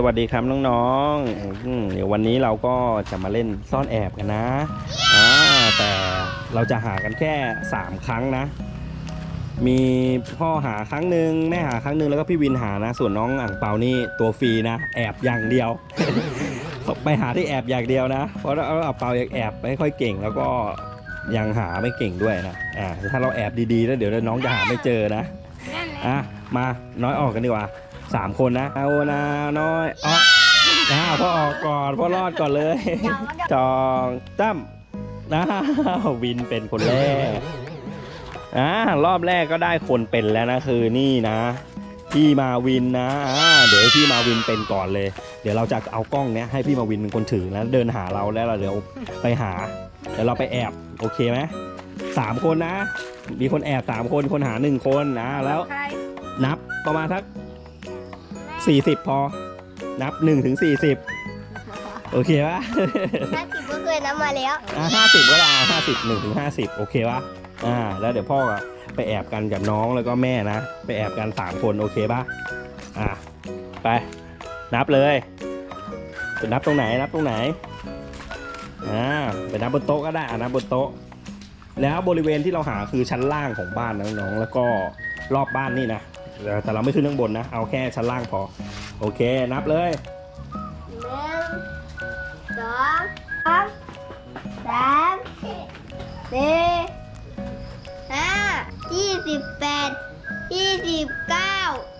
สวัสดีครับน้องๆอืมเดี๋ยววันนี้เราก็จะมาเล่นซ่อนแอบกันนะอ่าแต่เราจะหากันแค่ 3 ครั้งนะ มีพ่อหาครั้งหนึ่งแม่หาครั้งหนึ่งแล้วก็พี่วินหานะ ส่วนน้องอ่างเปานี่ตัวฟรีนะ แอบอย่างเดียวไปหาที่แอบอย่างเดียวนะ เพราะเราอ่างเปายังแอบไม่ค่อยเก่งแล้วก็ยังหาไม่เก่งด้วยนะ อ่าถ้าเราแอบดีๆแล้วเดี๋ยวน้องจะหาไม่เจอนะนั่นแหละอะมาน้อยออกกันดีกว่า สามคนนะเอานาน้อยออกนะพ่อออกก่อนพ่อรอดก่อนเลยจองตั้มนะวินเป็นคนแรกอ่ารอบแรกก็ได้คนเป็นแล้วนะคือนี่นะ พี่มาวินนะอ่าเดี๋ยวพี่มาวินเป็นก่อนเลย เดี๋ยวเราจะเอากล้องเนี้ยให้พี่มาวินเป็นคนถือแล้วเดินหาเราแล้วเราเดี๋ยวไปหาเดี๋ยวเราไปแอบโอเคไหมสามคนนะ มีคนแอบสามคนคนหาหนึ่งคนนะแล้วใครนับประมาณสัก 40 พอ นับ1ถึง40 โอเคปะ ห้าสิบก็เคยนับมาแล้ว อะห้าสิบก็ได้ห้าสิบหนึ่งถึงห้าสิบโอเคปะอ่า แล้วเดี๋ยวพ่ออะไปแอบกันกับน้องแล้วก็แม่นะ ไปแอบกันสามคนโอเคปะอะไป นับเลยจะนับตรงไหนนับตรงไหนอ่าไปนับบนโต๊ะก็ได้อะนับบนโต๊ะ แล้วบริเวณที่เราหาคือชั้นล่างของบ้านนะน้องๆแล้วก็รอบบ้านนี่นะ แต่แต่เราไม่ขึ้นข้างบนนะ เอาแค่ชั้นล่างพอ โอเค นับเลยหนึ่งสองสามสามสี่ห้ายี่สิบแปดยี่สิบเก้า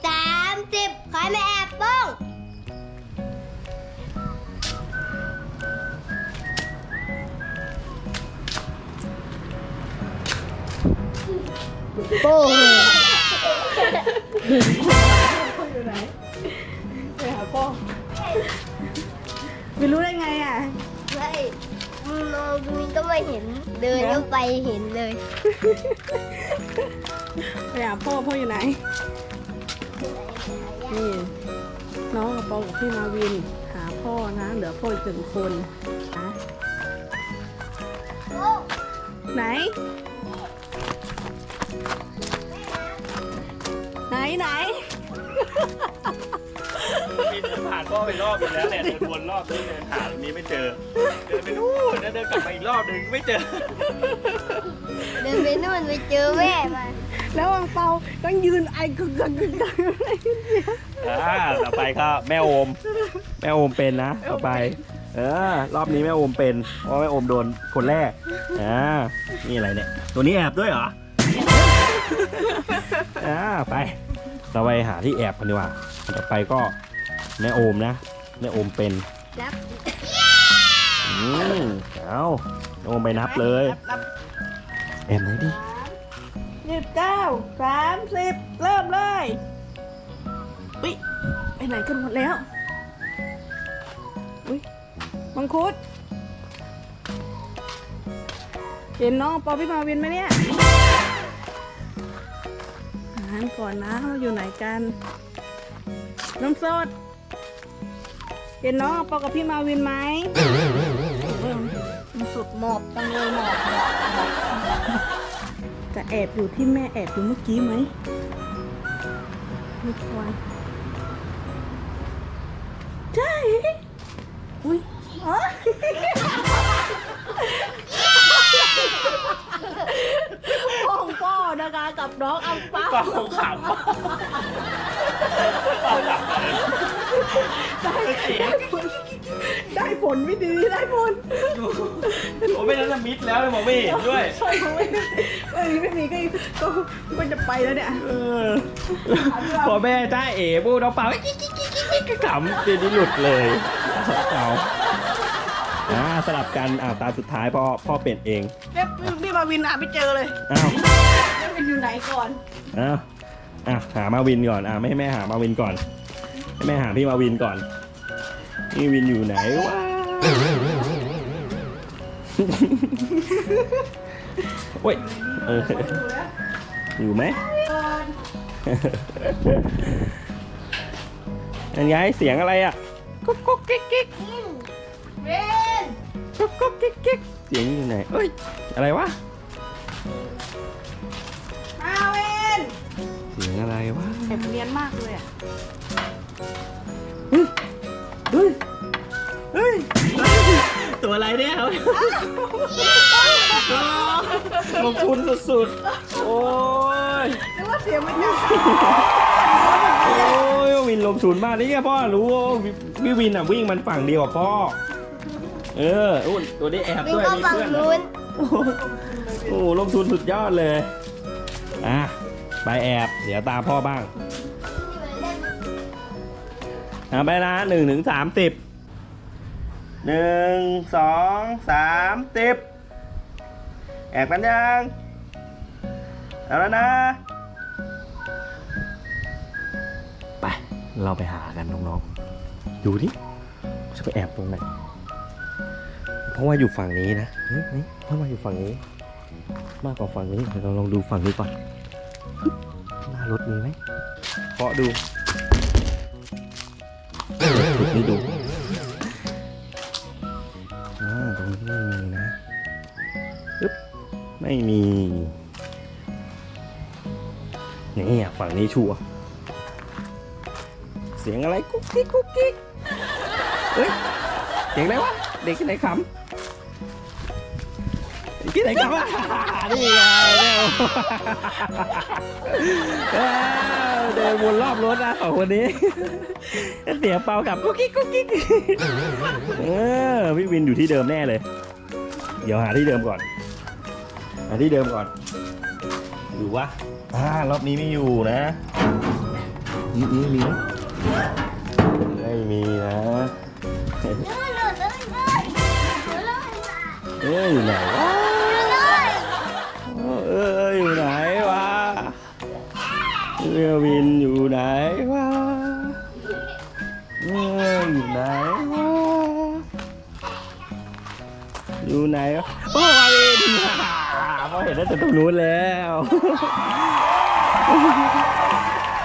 สามสิบใครไม่แอบบ้างโอ้โหไปหาพ่อไม่รู้ได้ไงอะ ไม่มองดูก็ไม่เห็น เดินเข้าไปเห็นเลย ไปหาพ่อพ่ออยู่ไหน นี่ น้องกับปอกับพี่มาวิน หาพ่อนะ เหลือพ่ออีกหนึ่งคนนะไหน ไหนไหนมีเดินผ่านพ่อไปรอบนึงแล้วเนี่ยเดินวนรอบนี้เดินหาตรงนี้ไม่เจอ เดินไปนู่นแล้วเดินกลับมาอีกรอบนึงไม่เจอ เดินไปนู่นไปเจอแม่มาแล้วอังเปาต้องยืนไอกึกกักกึกกักอะไรอ่าต่อไปก็แม่โอม แม่โอมเป็นนะต่อไป เออ รอบนี้แม่โอมเป็นเพราะแม่โอมโดนคนแรกอ่านี่อะไรเนี่ย ตัวนี้แอบด้วยเหรอ อ่าไป เราไปหาที่แอบกันดีกว่าต่อไปก็แม่โอมนะแม่โอมเป็นรับอืมเอาแม่โอมไปนับเลย นับแอบไหนดิยี่สิบเก้าสามสิบเริ่มเลยอุ้ยไปไหนกันหมดแล้วอุ้ยมังคุดเห็นน้องปอพี่มาวินไหมเนี่ยอ่าน ก่อนนะว่าอยู่ไหนกัน น้ำสดเห็นน้องปอกับพี่มาวินไหมเออมันสุดหมอบจังเลยหมอบหมอบหมอบจะแอบอยู่ที่แม่แอบอยู่เมื่อกี้ไหมไม่ควรใช่อุ้ยอ๋อพ่องพ่อ นะคะกับน้องอังเป้าเป่าขำเป่าขำได้ผลไม่ดีได้ผลผมไม่นั้นจะมิดแล้วเลยมองไม่เห็นด้วยใช่ผมไม่ไม่มีไม่มีก็ก็ก็จะไปแล้วเนี่ยเออพอแม่จ้าเอ๋พูดเราเป่ากิ๊กกิ๊กกิ๊กกิ๊กกิ๊กขำทีนี้หลุดเลยเอาอ่าสลับกันอ่าตาสุดท้ายพ่อพ่อเปลี่ยนเองเอ๊ะพี่พี่มาวินหาไม่เจอเลยอ้าว ก่อนอ้าวอะหามาวินก่อนอ่าไม่ให้แม่หามาวินก่อนให้แม่หาพี่มาวินก่อนนี่วินอยู่ไหนวะ โอ้ยเอออยู่ไหม ก่อนยังไงเสียงอะไรอะกุ๊กกุ๊กกิ๊กกิ๊กเวนกุ๊กกุ๊กกิ๊กกิ๊กเสียงอยู่ไหนเอ้ยอะไรวะ สียงอะไรวะแอบเนียนมากเลยอะฮ้ยเฮ้ยตัวอะไรเนี่ยครับลงทุนสุดๆ โอ้ยนึกว่าเสียงมันจะโอ้ยวินลงทุนมากนี่ไงพ่อรู้ว่าพี่วินอะวิ่งมันฝั่งเดียวกับพ่อ เออโอ้ยตัวนี้แอบวิ่งด้วยเข้ามีฝั่งเพื่อนนู้นโอ้โหโอ้โหลงทุนสุดยอดเลย อะ ไปแอบ เดี๋ยวตามพ่อบ้างอะไปนะหนึ่งถึงสามสิบหนึ่งสองสามสิบแอบกันยังเอาแล้วนะ ไป เราไปหากันน้องๆ ดูดิจะไปแอบตรงไหน เพราะว่าอยู่ฝั่งนี้นะเฮ้ยนี่เพราะว่าอยู่ฝั่งนี้ มากกว่าฝั่งนี้เดี๋ยวเราลองดูฝั่งนี้ก่อน รถมีไหมเคาะดูจุดนี้ดูอ่าตรงนี้ไม่มีนะปึ๊บไม่มีนี่อะฝั่งนี้ชัวร์เสียงอะไรกุ๊กกิ๊กกุ๊กกิ๊กเฮ้ยเสียงอะไรวะเด็กที่ไหนขำเด็ก ที่ไหนขำอะนี่ไงเนี่ยเดินวนรอบรถนะสองคนนี้เสียเปล่ากับกุ๊กกิ๊กกุ๊กกิ๊กเออพี่วินอยู่ที่เดิมแน่เลย เดี๋ยวหาที่เดิมก่อนหาที่เดิมก่อนอยู่วะอ่ารอบนี้ไม่อยู่นะนี่มีไหมไม่มีนะเอ้ยอยู่ไหนวะ รือวินอยู่ไหนวะเอ้ยอยู่ไหนวะอยู่ไหนวะโอ้มาวินพอเห็นได้แต่ตรงนู้นแล้ว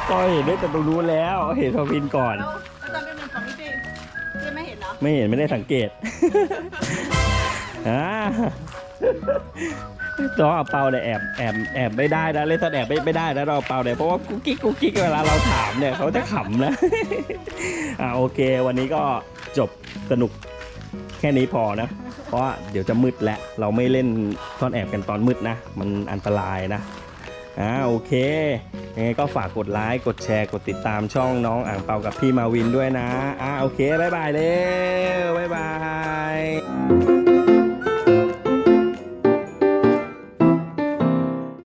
พอเห็นได้แต่ตรงนู้นแล้วเห็นพอวินก่อน แล้วแล้วตอนเป็นหนึ่งของพี่ปีพี่ไม่เห็นเหรอ ไม่เห็นไม่ได้สังเกต อ่า ต้องเอาเปาเนี่ยแอบแอบแอบไม่ได้นะเล่นตอนแอบไม่ไม่ได้นะเราเอาเปาเนี่ยเพราะว่ากุ๊กกิ๊กกุ๊กกิ๊กเวลาเราถามเนี่ยเขาจะขำนะอ่าโอเค วันนี้ก็จบสนุกแค่นี้พอนะ เพราะว่าเดี๋ยวจะมืดแล้วเราไม่เล่นซ่อนแอบกันตอนมืดนะ มันอันตรายนะอ่าโอเคยังไงก็ฝากกดไลค์กดแชร์กดติดตามช่องน้องอ่างเปากับพี่มาวินด้วยนะอ่าโอเคบายบายเร็วบายบาย